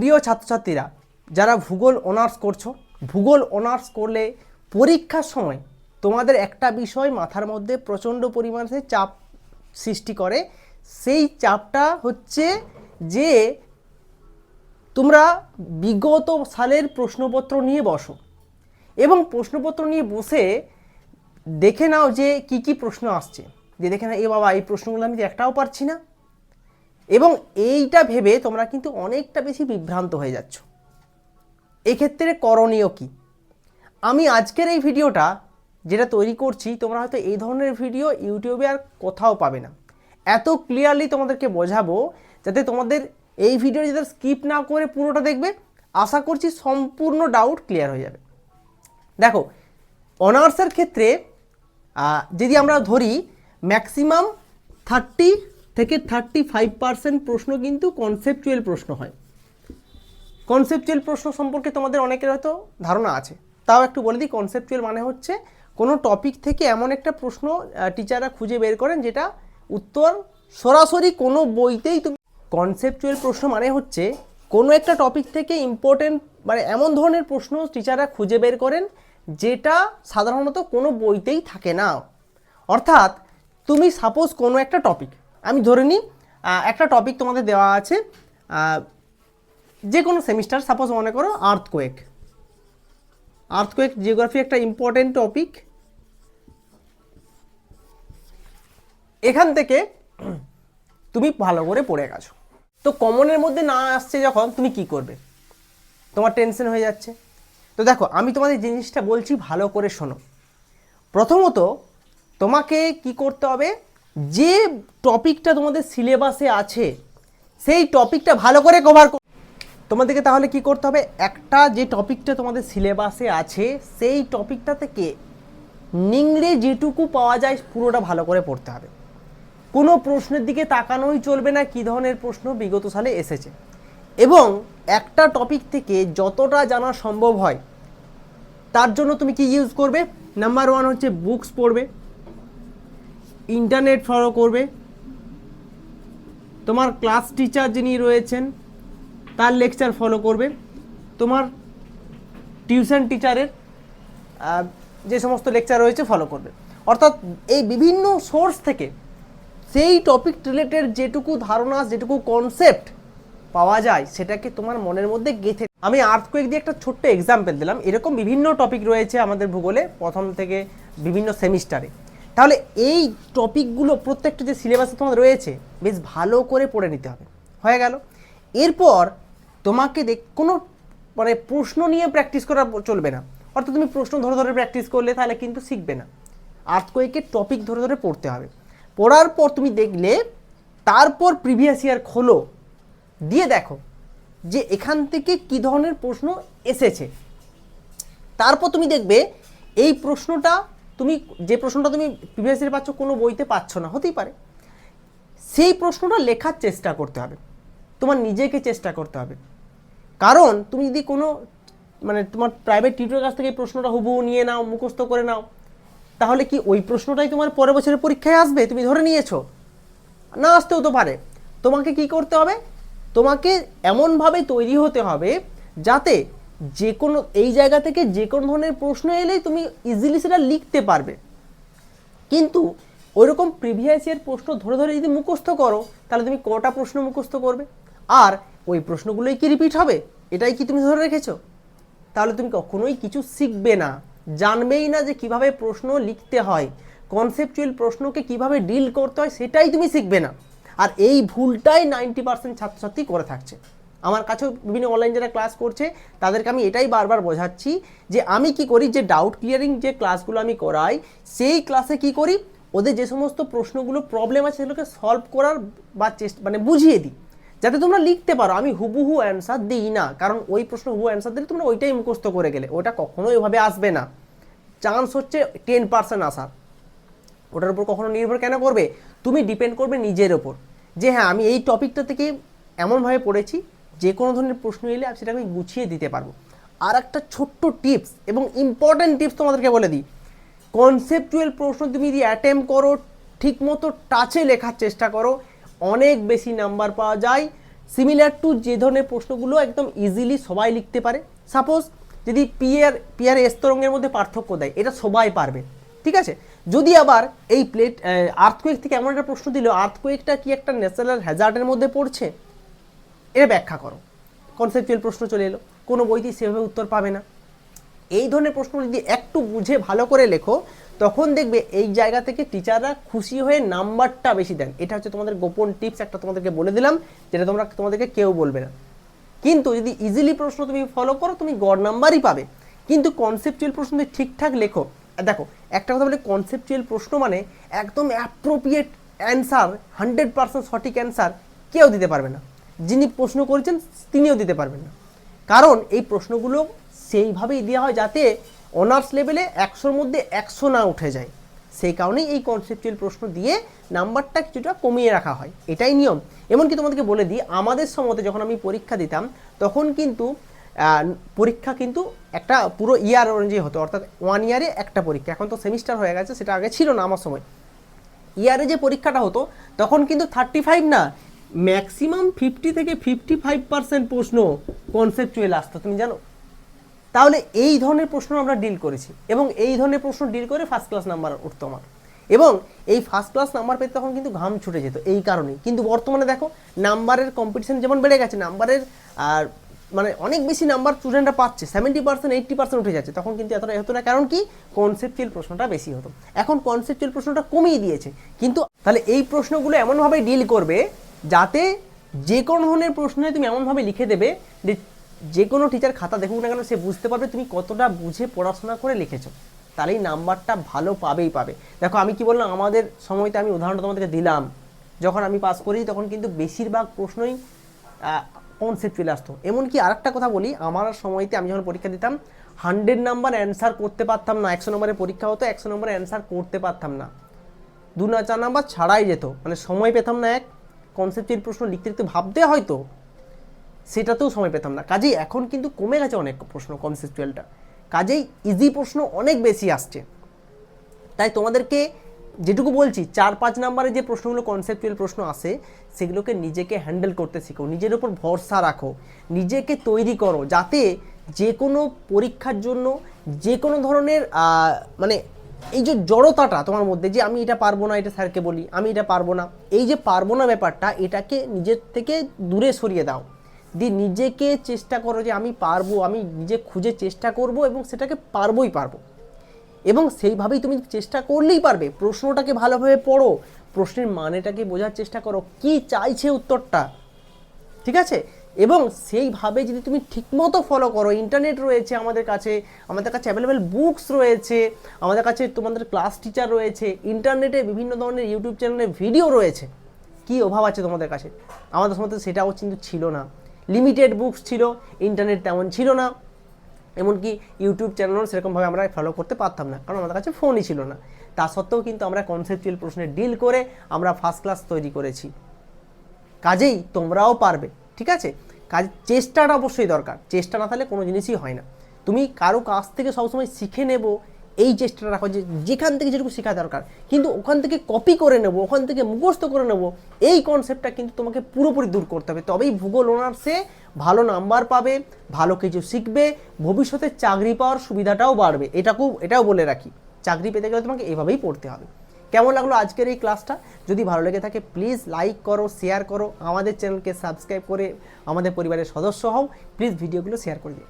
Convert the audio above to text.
প্রিয় ছাত্রছাত্রীরা, যারা ভূগোল অনার্স করছ, ভূগোল অনার্স করলে পরীক্ষার সময় তোমাদের একটা বিষয় মাথার মধ্যে প্রচণ্ড পরিমাণে চাপ সৃষ্টি করে। সেই চাপটা হচ্ছে যে তোমরা বিগত সালের প্রশ্নপত্র নিয়ে বসো এবং প্রশ্নপত্র নিয়ে বসে দেখে নাও যে কি কি প্রশ্ন আসছে। যে দেখে না এ বাবা, এই প্রশ্নগুলো আমি একটাও পারছি না। এবং এইটা ভেবে তোমরা কিন্তু অনেকটা বেশি বিভ্রান্ত হয়ে যাচ্ছ। এক্ষেত্রে করণীয় কি? আমি আজকের এই ভিডিওটা যেটা তৈরি করছি, তোমরা হয়তো এই ধরনের ভিডিও ইউটিউবে আর কোথাও পাবে না। এত ক্লিয়ারলি তোমাদেরকে বোঝাবো যাতে তোমাদের এই ভিডিও যাতে স্কিপ না করে পুরোটা দেখবে। আশা করছি সম্পূর্ণ ডাউট ক্লিয়ার হয়ে যাবে। দেখো অনার্সের ক্ষেত্রে যদি আমরা ধরি ম্যাক্সিমাম থার্টি থেকে থার্টি ফাইভ পার্সেন্ট প্রশ্ন কিন্তু কনসেপচুয়াল প্রশ্ন হয়। কনসেপচুয়াল প্রশ্ন সম্পর্কে তোমাদের অনেকের হয়তো ধারণা আছে। তাও একটু বলে দিই কনসেপচুয়াল মানে হচ্ছে কোনো টপিক থেকে এমন একটা প্রশ্ন টিচাররা খুঁজে বের করেন যেটা উত্তর সরাসরি কোনো বইতেই তুমি কনসেপচুয়াল প্রশ্ন মানে হচ্ছে কোনো একটা টপিক থেকে ইম্পর্টেন্ট মানে এমন ধরনের প্রশ্ন টিচাররা খুঁজে বের করেন যেটা সাধারণত কোনো বইতেই থাকে না। অর্থাৎ তুমি সাপোজ কোনো একটা টপিক আমি ধরে নিই একটা টপিক তোমাদের দেওয়া আছে যে কোনো সেমিস্টার সাপোজ মনে করো আর্থকোয়েক আর্থকোয়েক জিওগ্রাফি একটা ইম্পর্টেন্ট টপিক এখান থেকে তুমি ভালো করে পড়ে গেছো। তো কমনের মধ্যে না আসছে যখন, তুমি কি করবে? তোমার টেনশন হয়ে যাচ্ছে। তো দেখো, আমি তোমাদের জিনিসটা বলছি ভালো করে শোনো। প্রথমত, তোমাকে কি করতে হবে? যে টপিকটা তোমাদের সিলেবাসে আছে, সেই টপিকটা ভালো করে কভার তোমাদেরকে তাহলে কি করতে হবে? একটা যে টপিকটা তোমাদের সিলেবাসে আছে, সেই টপিকটা থেকে নিংড়ে যেটুকু পাওয়া যায়, পুরোটা ভালো করে পড়তে হবে। কোনো প্রশ্নের দিকে তাকানোই চলবে না, কী ধরনের প্রশ্ন বিগত সালে এসেছে। এবং একটা টপিক থেকে যতটা জানা সম্ভব হয়, তার জন্য তুমি কি ইউজ করবে? নাম্বার ওয়ান হচ্ছে বুকস পড়বে। ইন্টারনেট ফলো করবে। তোমার ক্লাস টিচার যিনি রয়েছেন, তার লেকচার ফলো করবে। তোমার টিউশন টিচারের যে সমস্ত লেকচার রয়েছে, ফলো করবে। অর্থাৎ এই বিভিন্ন সোর্স থেকে সেই টপিক রিলেটেড যেটুকু ধারণা, যেটুকু কনসেপ্ট পাওয়া যায়, সেটাকে তোমার মনের মধ্যে গেঁথে আমি আর্থকোয়েক দিয়ে একটা ছোট্ট এক্সাম্পল দিলাম। এরকম বিভিন্ন টপিক রয়েছে আমাদের ভূগোলে, প্রথম থেকে বিভিন্ন সেমিস্টারে। তাহলে এই টপিকগুলো প্রত্যেকটা যে সিলেবাসে তোমার রয়েছে, বেশ ভালো করে পড়ে নিতে হবে। হয়ে গেল। এরপর তোমাকে দেখ, কোনো মানে প্রশ্ন নিয়ে প্র্যাকটিস করা চলবে না। অর্থাৎ তুমি প্রশ্ন ধরে ধরে প্র্যাকটিস করলে তাহলে কিন্তু শিখবে না। আর্থকোয়েকের টপিক ধরে ধরে পড়তে হবে। পড়ার পর তুমি দেখলে, তারপর প্রিভিয়াস ইয়ার খোলো। দিয়ে দেখো যে এখান থেকে কী ধরনের প্রশ্ন এসেছে। তারপর তুমি দেখবে, এই প্রশ্নটা তুমি যে প্রশ্নটা তুমি প্রিভিয়াস ইয়ার পাচ্ছ কোনো বইতে পাচ্ছ না, হতেই পারে। সেই প্রশ্নটা লেখার চেষ্টা করতে হবে। তোমার নিজেকে চেষ্টা করতে হবে। কারণ তুমি যদি কোনো মানে তোমার প্রাইভেট টিউটরের কাছ থেকে প্রশ্নটা হুবহু নিয়ে নাও, মুখস্থ করে নাও, তাহলে কি ওই প্রশ্নটাই তোমার পরের বছরের পরীক্ষায় আসবে? তুমি ধরে নিয়েছো। না আসতেও তো পারে। তোমাকে কি করতে হবে? তোমাকে এমনভাবে তৈরি হতে হবে যাতে যে কোনো এই জায়গা থেকে যে কোনো ধরনের প্রশ্ন এলেই তুমি ইজিলি সেটা লিখতে পারবে। কিন্তু ওইরকম প্রিভিয়াস ইয়ার প্রশ্ন ধরে ধরে যদি মুখস্থ করো, তাহলে তুমি কটা প্রশ্ন মুখস্থ করবে? আর ওই প্রশ্নগুলোই কি রিপিট হবে? এটাই কি তুমি ধরে রেখেছো? তাহলে তুমি কখনোই কিছু শিখবে না। জানবেই না যে কীভাবে প্রশ্ন লিখতে হয়। কনসেপচুয়াল প্রশ্নকে কীভাবে ডিল করতে হয়, সেটাই তুমি শিখবে না। আর এই ভুলটাই নাইনটি পার্সেন্ট ছাত্রছাত্রী করে থাকছে। আমার কাছেও বিভিন্ন অনলাইন যারা ক্লাস করছে, তাদেরকে আমি এটাই বারবার বোঝাচ্ছি যে আমি কি করি, যে ডাউট ক্লিয়ারিং যে ক্লাসগুলো আমি করাই, সেই ক্লাসে কি করি? ওদের যে সমস্ত প্রশ্নগুলো প্রবলেম আছে সেগুলোকে সলভ করার বা চেষ্টা মানে বুঝিয়ে দিই। যাতে তোমরা লিখতে পারো, আমি হুবহু অ্যান্সার দিই না। কারণ ওই প্রশ্ন হুবহু অ্যান্সার দিলে তোমরা ওইটাই মুখস্থ করে গেলে, ওটা কখনোই ওইভাবে আসবে না। চান্স হচ্ছে টেন পার্সেন্ট আসার। ওটার উপর কখনো নির্ভর কেন করবে? তুমি ডিপেন্ড করবে নিজের ওপর যে হ্যাঁ আমি এই টপিকটা থেকে এমনভাবে পড়েছি যে কোনো ধরনের প্রশ্ন এলে সেটা আমি গুছিয়ে দিতে পারব। আর একটা ছোট্ট টিপস এবং ইম্পর্ট্যান্ট টিপস তোমাদেরকে বলে দিই। কনসেপচুয়াল প্রশ্ন তুমি যদি অ্যাটেম্প করো, ঠিকমতো টাচে লেখার চেষ্টা করো, অনেক বেশি নাম্বার পাওয়া যায়। সিমিলার টু যে ধরনের প্রশ্নগুলো একদম ইজিলি সবাই লিখতে পারে। সাপোজ যদি পিয়ার পিয়ার এস তরঙ্গের মধ্যে পার্থক্য দেয়, এটা সবাই পারবে, ঠিক আছে? যদি আবার এই প্লেট আর্থকুয়েক থেকে এমন একটা প্রশ্ন দিল আর্থকুয়েকটা কি একটা ন্যাচারাল হ্যাজার্ডের মধ্যে পড়ছে? এটা ব্যাখ্যা করো। কনসেপচুয়াল প্রশ্ন চলে এলো, কোনো বইতেই সেভাবে উত্তর পাবে না। এই ধরনের প্রশ্ন যদি একটু বুঝে ভালো করে লেখো, তখন দেখবে এই জায়গা থেকে টিচাররা খুশি হয়ে নাম্বারটা বেশি দেন। এটা হচ্ছে তোমাদের গোপন টিপস একটা তোমাদেরকে বলে দিলাম, যেটা তোমরা তোমাদেরকে কেউ বলবে না। কিন্তু যদি ইজিলি প্রশ্ন তুমি ফলো করো, তুমি গড় নাম্বারই পাবে। কিন্তু কনসেপচুয়াল প্রশ্ন তুমি ঠিকঠাক লেখো দেখো, একটা কথা বলে কনসেপচুয়াল প্রশ্ন মানে একদম অ্যাপ্রোপ্রিয়েট অ্যান্সার হান্ড্রেড পার্সেন্ট সঠিক অ্যান্সার কেউ দিতে পারবে না। যিনি প্রশ্ন করেছেন, তিনিও দিতে পারবেন না। কারণ এই প্রশ্নগুলো সেইভাবেই দেওয়া হয় যাতে অনার্স লেভেলে একশোর মধ্যে একশো না উঠে যায়। সেই কারণেই এই কনসেপচুয়াল প্রশ্ন দিয়ে নাম্বারটা কিছুটা কমিয়ে রাখা হয়। এটাই নিয়ম। এমনকি তোমাদেরকে বলে দিই, আমাদের সময়তে যখন আমি পরীক্ষা দিতাম, তখন কিন্তু পরীক্ষা কিন্তু একটা পুরো ইয়ার অনুযায়ী হতো। অর্থাৎ ওয়ান ইয়ারে একটা পরীক্ষা। এখন তো সেমিস্টার হয়ে গেছে, সেটা আগে ছিল না আমার সময়। ইয়ারে যে পরীক্ষাটা হতো, তখন কিন্তু থার্টি ফাইভ না। ম্যাক্সিমাম ফিফটি থেকে ফিফটি ফাইভ পার্সেন্ট প্রশ্ন কনসেপচুয়াল আসতো, তুমি জানো? তাহলে এই ধরনের প্রশ্ন আমরা ডিল করেছি এবং এই ধরনের প্রশ্ন ডিল করে ফার্স্ট ক্লাস নাম্বার উঠতো আমার। এবং এই ফার্স্ট ক্লাস নাম্বার পেতে তখন কিন্তু ঘাম ছুটে যেত এই কারণেই। কিন্তু বর্তমানে দেখো নাম্বারের কম্পিটিশন যেমন বেড়ে গেছে নাম্বারের আর মানে অনেক বেশি নাম্বার স্টুডেন্টরা পাচ্ছে সেভেন্টি পার্সেন্ট এইট্টি পার্সেন্ট উঠে যাচ্ছে, তখন কিন্তু এতটা হতো না কারণ কি? কনসেপচুয়াল প্রশ্নটা বেশি হতো। এখন কনসেপচুয়াল প্রশ্নটা কমিয়ে দিয়েছে। কিন্তু তাহলে এই প্রশ্নগুলো এমনভাবে ডিল করবে যাতে যে কোনো ধরনের প্রশ্নে তুমি এমনভাবে লিখে দেবে যে যে কোনো টিচার খাতা দেখুক না কেন, সে বুঝতে পারবে তুমি কতটা বুঝে পড়াশোনা করে লিখেছো। তাহলেই নাম্বারটা ভালো পাবেই পাবে। দেখো, আমি কি বললাম, আমাদের সময়তে আমি উদাহরণটা তোমাদেরকে দিলাম। যখন আমি পাস করি, তখন কিন্তু বেশিরভাগ প্রশ্নই কনসেপ্ট চলে আসতো? এমনকি আরেকটা কথা বলি, আমার সময়তে আমি যখন পরীক্ষা দিতাম হান্ড্রেড নাম্বার অ্যান্সার করতে পারতাম না। একশো নম্বরের পরীক্ষা হতো, একশো নম্বরের অ্যান্সার করতে পারতাম না। দু না চার নাম্বার ছাড়াই যেত। মানে সময় পেতাম না এক কনসেপ্টের প্রশ্ন লিখতে লিখতে ভাবতে হয়তো সেটাতেও সময় পেতাম না। কাজেই এখন কিন্তু কমে গেছে অনেক প্রশ্ন কনসেপচুয়ালটা কাজেই ইজি প্রশ্ন অনেক বেশি আসছে। তাই তোমাদেরকে যেটুকু বলছি, চার পাঁচ নাম্বারে যে প্রশ্নগুলো কনসেপচুয়াল প্রশ্ন আসে, সেগুলোকে নিজেকে হ্যান্ডেল করতে শিখো। নিজের ওপর ভরসা রাখো। নিজেকে তৈরি করো। যাতে যে কোনো পরীক্ষার জন্য যে কোনো ধরনের মানে এই যে জড়তাটা তোমার মধ্যে, যে আমি এটা পারব না, এটা স্যারকে বলি, আমি এটা পারব না, এই যে পারব না ব্যাপারটা, এটাকে নিজের থেকে দূরে সরিয়ে দাও। দিয়ে নিজেকে চেষ্টা করো যে আমি পারব, আমি নিজে খুঁজে চেষ্টা করব এবং সেটাকে পারবোই পারব। এবং সেইভাবেই তুমি চেষ্টা করলেই পারবে। প্রশ্নটাকে ভালোভাবে পড়ো, প্রশ্নের মানেটাকে বোঝার চেষ্টা করো, কি চাইছে উত্তরটা, ঠিক আছে? এবং সেইভাবে যদি তুমি ঠিকমতো ফলো করো ইন্টারনেট রয়েছে আমাদের কাছে আমাদের কাছে অ্যাভেলেবেল বুকস রয়েছে, আমাদের কাছে তোমাদের ক্লাস টিচার রয়েছে ইন্টারনেটে বিভিন্ন ধরনের ইউটিউব চ্যানেলে ভিডিও রয়েছে। কি অভাব আছে তোমাদের কাছে? আমাদের সময় সেটাও কিন্তু ছিল না। লিমিটেড বুকস ছিল ইন্টারনেট তেমন ছিল না। এমনকি ইউটিউব চ্যানেলও সেরকমভাবে আমরা ফলো করতে পারতাম না, কারণ আমাদের কাছে ফোনই ছিল না। তা সত্ত্বেও কিন্তু আমরা কনসেপচুয়াল প্রশ্নে ডিল করে আমরা ফার্স্ট ক্লাস তৈরি করেছি। কাজেই তোমরাও পারবে, ঠিক আছে? কাজ, চেষ্টাটা অবশ্যই দরকার। চেষ্টা না থাকলে কোনো জিনিসই হয় না। তুমি কারও কাছ থেকে সবসময় শিখে নেব, এই চেষ্টাটা রাখো যে যেখান থেকে যেটুকু শেখা দরকার। কিন্তু ওখান থেকে কপি করে নেব, ওখান থেকে মুখস্থ করে নেব, এই কনসেপ্টটা কিন্তু তোমাকে পুরোপুরি দূর করতে হবে। তবেই ভূগোল অনার্সে ভালো নাম্বার পাবে, ভালো কিছু শিখবে, ভবিষ্যতে চাকরি পাওয়ার সুবিধাটাও বাড়বে। এটাকেও এটাও বলে রাখি। চাকরি পেতে গেলে তোমাকে এভাবেই পড়তে হবে। কেমন লাগল আজকের এই ক্লাসটা? যদি ভালো লেগে থাকে প্লিজ লাইক করো শেয়ার করো, আমাদের চ্যানেলকে সাবস্ক্রাইব করে আমাদের পরিবারের সদস্য হও। প্লিজ ভিডিওগুলো শেয়ার করে দিও।